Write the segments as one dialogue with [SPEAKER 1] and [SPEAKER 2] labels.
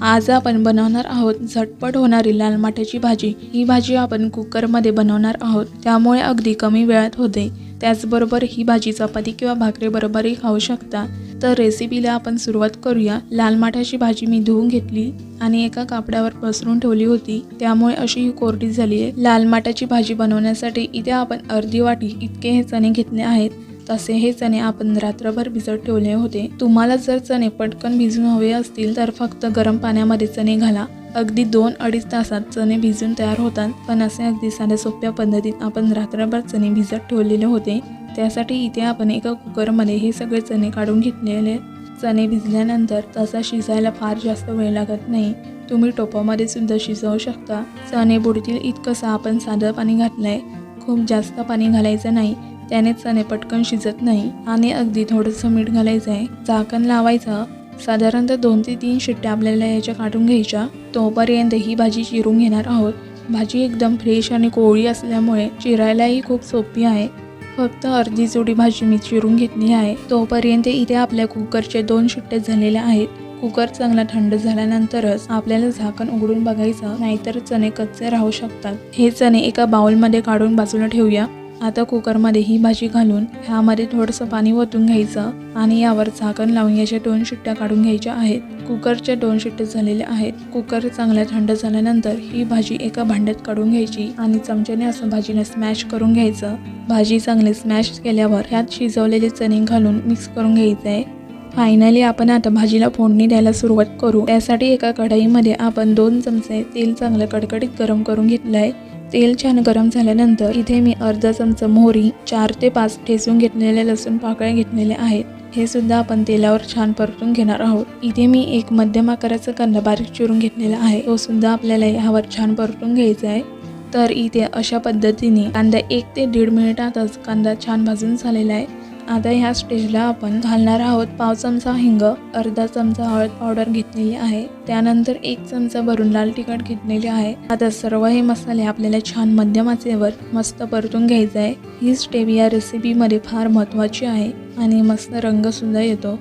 [SPEAKER 1] आज आपण बनवणार आहोत झटपट होणारी लाल माठाची भाजी. ही भाजी आपण कुकरमध्ये बनवणार आहोत. त्यामुळे अगदी कमी वेळात होते. त्याचबरोबर ही भाजी चपाती किंवा भाकरीबरोबरही खाऊ शकता. तर रेसिपीला आपण सुरुवात करूया. लाल माठाची भाजी मी धुवून घेतली आणि एका कापडावर पसरून ठेवली होती. त्यामुळे अशी ही कोरडी झाली आहे. लाल माठाची भाजी बनवण्यासाठी इथे आपण अर्धी वाटी इतके हे चणे घेतले आहेत. तसे हे चणे आपण रात्रभर भिजत ठेवले होते. तुम्हाला जर चणे पटकन भिजून हवे असतील तर फक्त गरम पाण्यामध्ये चणे घाला. अगदी दोन अडीच तासात चणे भिजून तयार होतात. पण असे अगदी साध्या सोप्या पद्धतीत आपण रात्रभर चणे भिजत ठेवलेले होते. त्यासाठी इथे आपण एका कुकरमध्ये हे सगळे चणे काढून घेतलेले. चणे भिजल्यानंतर तसा शिजायला फार जास्त वेळ लागत नाही. तुम्ही टोपामध्ये सुद्धा शिजवू शकता. चणे बुडतील इतकंसं आपण साधं पाणी घातलंय. खूप जास्त पाणी घालायचं नाही. त्याने चणे पटकन शिजत नाही आणि अगदी थोडंसं मीठ घालायचं आहे झाकण लावायचं. साधारणतः दोन ते तीन शिट्ट्या आपल्याला याच्या काढून घ्यायच्या. तोपर्यंत ही भाजी चिरून घेणार आहोत. भाजी एकदम फ्रेश आणि कोवळी असल्यामुळे चिरायलाही खूप सोपी आहे. फक्त अर्धी जोडी भाजी मी चिरून घेतली आहे. तोपर्यंत इथे आपल्या कुकरचे दोन शिट्टे झालेल्या आहेत. कुकर चांगला थंड झाल्यानंतरच आपल्याला झाकण उघडून बघायचं नाहीतर चणे कच्चे राहू शकतात. हे चणे एका बाउलमध्ये काढून बाजूला ठेवूया. आता कुकरमध्ये ही भाजी घालून ह्यामध्ये थोडंसं पाणी ओतून घ्यायचं आणि यावर झाकण लावून याच्या दोन शिट्ट्या काढून घ्यायच्या आहेत. कुकरच्या दोन शिट्टे झालेल्या आहेत. कुकर चांगला थंड झाल्यानंतर ही भाजी एका भांड्यात काढून घ्यायची आणि चमच्याने असं भाजीला स्मॅश करून घ्यायचं. भाजी चांगली स्मॅश केल्यावर ह्यात शिजवलेले चणे घालून मिक्स करून घ्यायचं. आहे फायनली आपण आता भाजीला फोडणी द्यायला सुरुवात करू. त्यासाठी एका कढईमध्ये आपण दोन चमचे तेल चांगलं कडकडीत गरम करून घेतलं आहे तेल छान गरम झाल्यानंतर इथे मी अर्धा चमचा मोहरी चार ते पाच ठेसून घेतलेले लसूण पाकळ्या घेतलेले आहेत. हे सुद्धा आपण तेलावर छान परतून घेणार आहोत. इथे मी एक मध्यम आकाराचा कांदा बारीक चिरून घेतलेला आहे. तो सुद्धा आपल्याला ह्यावर छान परतून घ्यायचा आहे. तर इथे अशा पद्धतीने कांदा एक ते दीड मिनिटातच कांदा छान भाजून झालेला आहे. आता ह्या स्टेजला आपण घालणार आहोत पाव चमचा हिंग अर्धा चमचा हळद पावडर घेतलेली आहे. त्यानंतर एक चमचा भरून लाल तिखट घेतलेले आहे. आता सर्व हे मसाले आपल्याला छान मध्यम आचेवर मस्त परतून घ्यायचं आहे. ही स्टेप या रेसिपीमध्ये फार महत्त्वाची आहे आणि मस्त रंग सुद्धा येतो.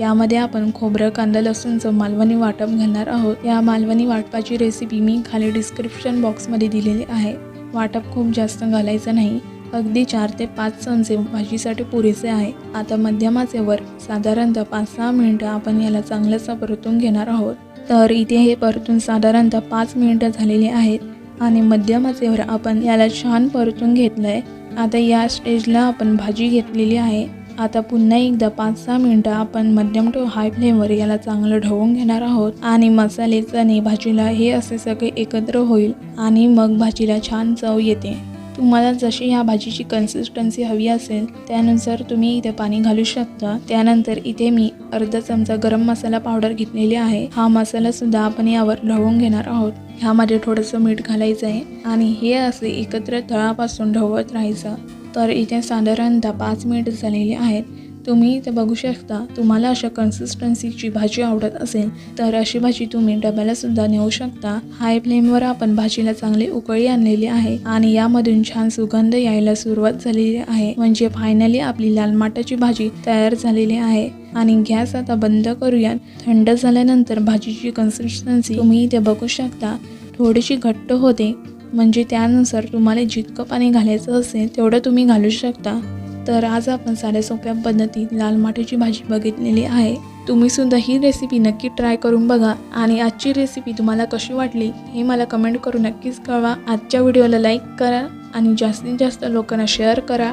[SPEAKER 1] यामध्ये आपण खोबरं कांदा लसूणचं मालवणी वाटप घालणार आहोत. या मालवणी वाटपाची रेसिपी मी खाली डिस्क्रिप्शन बॉक्समध्ये दिलेली आहे. वाटप खूप जास्त घालायचं नाही. अगदी चार ते पाच चमचे भाजीसाठी पुरेसे आहे. आता मध्यमाचेवर साधारणतः पाच सहा मिनटं आपण याला चांगलंच परतून घेणार आहोत. तर इथे हे परतून साधारणतः पाच मिनिटं झालेली आहेत आणि मध्यमाचेवर आपण याला छान परतून घेतलं आहे आता या स्टेजला आपण भाजी घेतलेली आहे. आता पुन्हा एकदा पाच सहा मिनटं आपण मध्यम टू हाय फ्लेमवर याला चांगलं ढवून घेणार आहोत. आणि मसाले चणे भाजीला हे असे सगळे एकत्र होईल आणि मग भाजीला छान चव येते. तुम्हाला जशी ह्या भाजीची कन्सिस्टन्सी हवी असेल त्यानुसार तुम्ही इथे पाणी घालू शकता. त्यानंतर इथे मी अर्धा चमचा गरम मसाला पावडर घेतलेली आहे. हा मसाला सुद्धा आपण यावर ढवून घेणार आहोत. ह्यामध्ये थोडंसं मीठ घालायचं आहे आणि हे असे एकत्र तळापासून ढवत राहायचं. तर इथे साधारणतः पाच मिनिट झालेली आहेत. तुम्ही इथे बघू शकता. तुम्हाला अशा कन्सिस्टन्सीची भाजी आवडत असेल तर अशी भाजी तुम्ही डब्यालासुद्धा नेऊ शकता. हाय फ्लेमवर आपण भाजीला चांगली उकळी आणलेली आहे आणि यामधून छान सुगंध यायला सुरुवात झालेली आहे. म्हणजे फायनली आपली लाल माटाची भाजी तयार झालेली आहे. आणि गॅस आता बंद करूया थंड झाल्यानंतर भाजीची कन्सिस्टन्सी तुम्ही इथे बघू शकता. थोडीशी घट्ट होते. म्हणजे त्यानुसार तुम्हाला जितकं पाणी घालायचं असेल तेवढं तुम्ही घालू शकता. तर आज आपण साध्या सोप्या पद्धतीत लाल माठीची भाजी बघितलेली आहे. तुम्ही सुद्धा ही रेसिपी नक्की ट्राय करून बघा. आणि आजची रेसिपी तुम्हाला कशी वाटली हे मला कमेंट करून नक्कीच कळवा. आजच्या व्हिडिओला लाईक करा आणि जास्तीत जास्त लोकांना शेअर करा.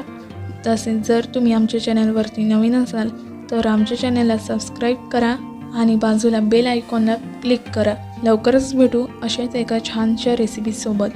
[SPEAKER 1] तसेच जर तुम्ही आमच्या चॅनलवरती नवीन असाल तर आमच्या चॅनलला सबस्क्राईब करा आणि बाजूला बेल आयकॉनला क्लिक करा. लवकरच भेटू अशाच एका छानशा रेसिपीसोबत